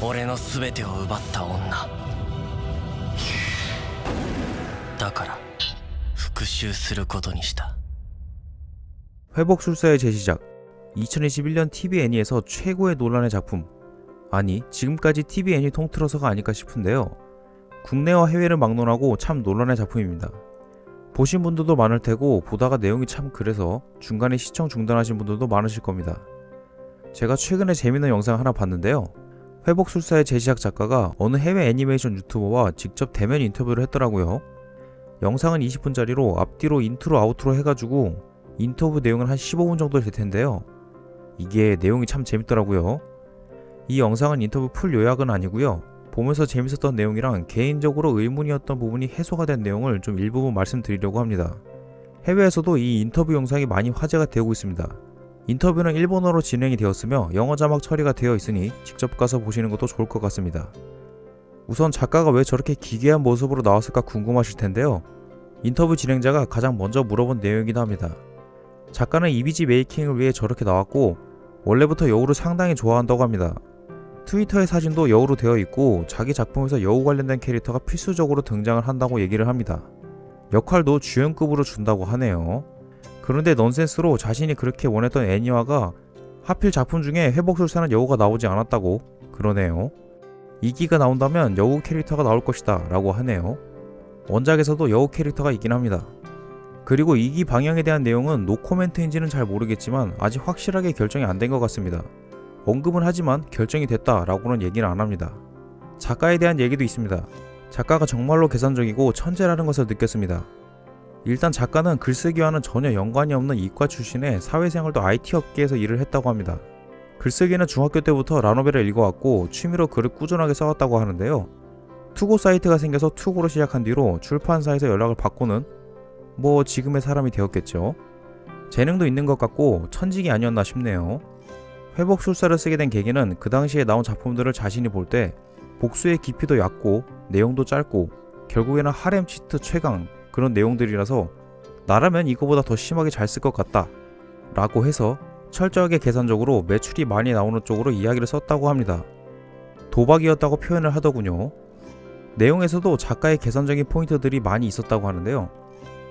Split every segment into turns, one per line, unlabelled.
俺の全てを奪った女だから復讐することにした
회복술사의 재시작 2021년 TV 애니에서 최고의 논란의 작품 아니 지금까지 TV 애니 통틀어서가 아닐까 싶은데요 국내와 해외를 막론하고 참 논란의 작품입니다 보신 분들도 많을 테고 보다가 내용이 참 그래서 중간에 시청 중단하신 분들도 많으실 겁니다 제가 최근에 재밌는 영상 하나 봤는데요 회복술사의 재시작 작가가 어느 해외 애니메이션 유튜버와 직접 대면 인터뷰를 했더라고요 영상은 20분짜리로 앞뒤로 인트로 아우트로 해가지고 인터뷰 내용은 한 15분 정도 될 텐데요. 이게 내용이 참 재밌더라고요. 이 영상은 인터뷰 풀 요약은 아니고요. 보면서 재밌었던 내용이랑 개인적으로 의문이었던 부분이 해소가 된 내용을 좀 일부분 말씀드리려고 합니다. 해외에서도 이 인터뷰 영상이 많이 화제가 되고 있습니다. 인터뷰는 일본어로 진행이 되었으며 영어 자막 처리가 되어 있으니 직접 가서 보시는 것도 좋을 것 같습니다. 우선 작가가 왜 저렇게 기괴한 모습으로 나왔을까 궁금하실 텐데요. 인터뷰 진행자가 가장 먼저 물어본 내용이기도 합니다. 작가는 이미지 메이킹을 위해 저렇게 나왔고 원래부터 여우를 상당히 좋아한다고 합니다. 트위터의 사진도 여우로 되어 있고 자기 작품에서 여우 관련된 캐릭터가 필수적으로 등장을 한다고 얘기를 합니다. 역할도 주연급으로 준다고 하네요. 그런데 넌센스로 자신이 그렇게 원했던 애니화가 하필 작품 중에 회복술사는 여우가 나오지 않았다고 그러네요. 2기가 나온다면 여우 캐릭터가 나올 것이다 라고 하네요. 원작에서도 여우 캐릭터가 있긴 합니다. 그리고 2기 방영에 대한 내용은 노코멘트인지는 잘 모르겠지만 아직 확실하게 결정이 안 된 것 같습니다. 언급은 하지만 결정이 됐다 라고는 얘기는 안 합니다. 작가에 대한 얘기도 있습니다. 작가가 정말로 계산적이고 천재라는 것을 느꼈습니다. 일단 작가는 글쓰기와는 전혀 연관이 없는 이과 출신의 사회생활도 IT 업계에서 일을 했다고 합니다. 글쓰기는 중학교 때부터 라노벨을 읽어왔고 취미로 글을 꾸준하게 써왔다고 하는데요. 투고 사이트가 생겨서 투고로 시작한 뒤로 출판사에서 연락을 받고는 뭐 지금의 사람이 되었겠죠. 재능도 있는 것 같고 천직이 아니었나 싶네요. 회복 술사를 쓰게 된 계기는 그 당시에 나온 작품들을 자신이 볼 때 복수의 깊이도 얕고 내용도 짧고 결국에는 하렘 치트 최강 그런 내용들이라서 나라면 이거보다 더 심하게 잘 쓸 것 같다 라고 해서 철저하게 계산적으로 매출이 많이 나오는 쪽으로 이야기를 썼다고 합니다. 도박이었다고 표현을 하더군요. 내용에서도 작가의 계산적인 포인트들이 많이 있었다고 하는데요.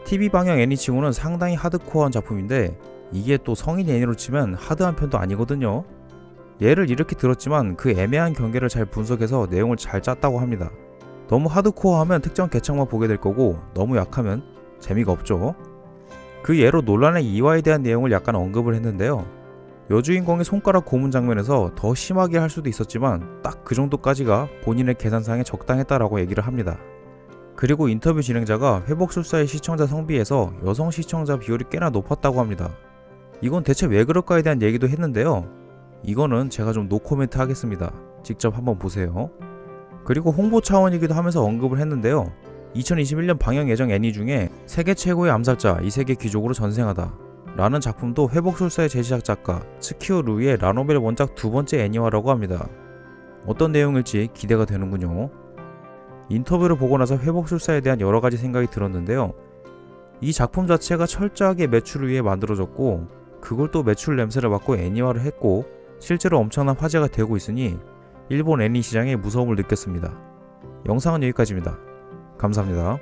TV 방영 애니치고는 상당히 하드코어한 작품인데 이게 또 성인 애니로 치면 하드한 편도 아니거든요. 예를 이렇게 들었지만 그 애매한 경계를 잘 분석해서 내용을 잘 짰다고 합니다. 너무 하드코어하면 특정 개척만 보게 될 거고 너무 약하면 재미가 없죠. 그 예로 논란의 이화에 대한 내용을 약간 언급을 했는데요. 여주인공의 손가락 고문 장면에서 더 심하게 할 수도 있었지만 딱 그 정도까지가 본인의 계산상에 적당했다라고 얘기를 합니다. 그리고 인터뷰 진행자가 회복술사의 시청자 성비에서 여성 시청자 비율이 꽤나 높았다고 합니다. 이건 대체 왜 그럴까에 대한 얘기도 했는데요. 이거는 제가 좀 노코멘트 하겠습니다. 직접 한번 보세요. 그리고 홍보 차원이기도 하면서 언급을 했는데요. 2021년 방영 예정 애니 중에 세계 최고의 암살자 이 세계 귀족으로 전생하다 라는 작품도 회복술사의 제시작 작가 스키오 루이의 라노벨 원작 두 번째 애니화라고 합니다. 어떤 내용일지 기대가 되는군요. 인터뷰를 보고 나서 회복술사에 대한 여러 가지 생각이 들었는데요. 이 작품 자체가 철저하게 매출을 위해 만들어졌고 그걸 또 매출 냄새를 맡고 애니화를 했고 실제로 엄청난 화제가 되고 있으니 일본 애니 시장의 무서움을 느꼈습니다. 영상은 여기까지입니다. 감사합니다.